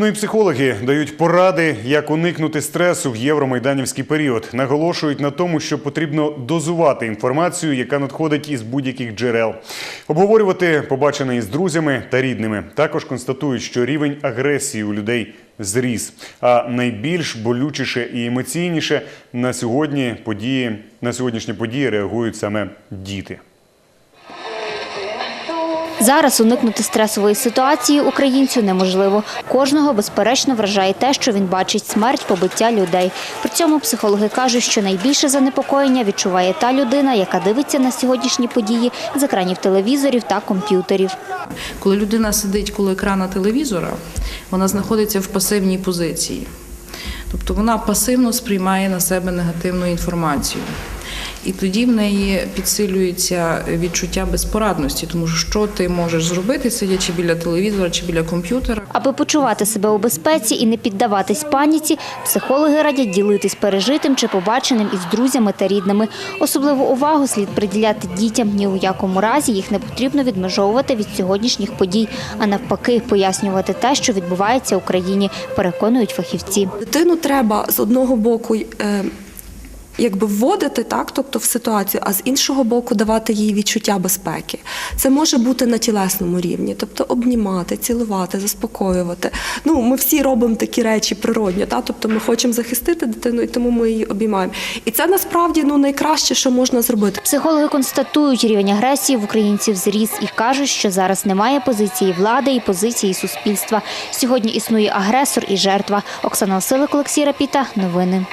Ну і психологи дають поради, як уникнути стресу в євромайданівський період. Наголошують на тому, що потрібно дозувати інформацію, яка надходить із будь-яких джерел. Обговорювати побачене із друзями та рідними. Також констатують, що рівень агресії у людей зріс. А найбільш болючіше і емоційніше на сьогодні події на сьогоднішні події реагують саме діти. Зараз уникнути стресової ситуації українцю неможливо. Кожного безперечно вражає те, що він бачить смерть, побиття людей. При цьому психологи кажуть, що найбільше занепокоєння відчуває та людина, яка дивиться на сьогоднішні події з екранів телевізорів та комп'ютерів. Коли людина сидить коло екрана телевізора, вона знаходиться в пасивній позиції. Тобто вона пасивно сприймає на себе негативну інформацію. І тоді в неї підсилюється відчуття безпорадності, тому що що ти можеш зробити, сидячи біля телевізора чи біля комп'ютера. Аби почувати себе у безпеці і не піддаватись паніці, психологи радять ділитись пережитим чи побаченим із друзями та рідними. Особливу увагу слід приділяти дітям. Ні у якому разі їх не потрібно відмежовувати від сьогоднішніх подій, а навпаки, пояснювати те, що відбувається в Україні, переконують фахівці. Дитину треба з одного боку. Якби вводити так, тобто в ситуацію, а з іншого боку давати їй відчуття безпеки. Це може бути на тілесному рівні, тобто обнімати, цілувати, заспокоювати. Ну, ми всі робимо такі речі природньо, так? тобто ми хочемо захистити дитину, і тому ми її обіймаємо. І це насправді ну найкраще, що можна зробити. Психологи констатують, рівень агресії в українців зріс і кажуть, що зараз немає позиції влади і позиції суспільства. Сьогодні існує агресор і жертва. Оксана Осилик, Олексій Рапіта. Новини.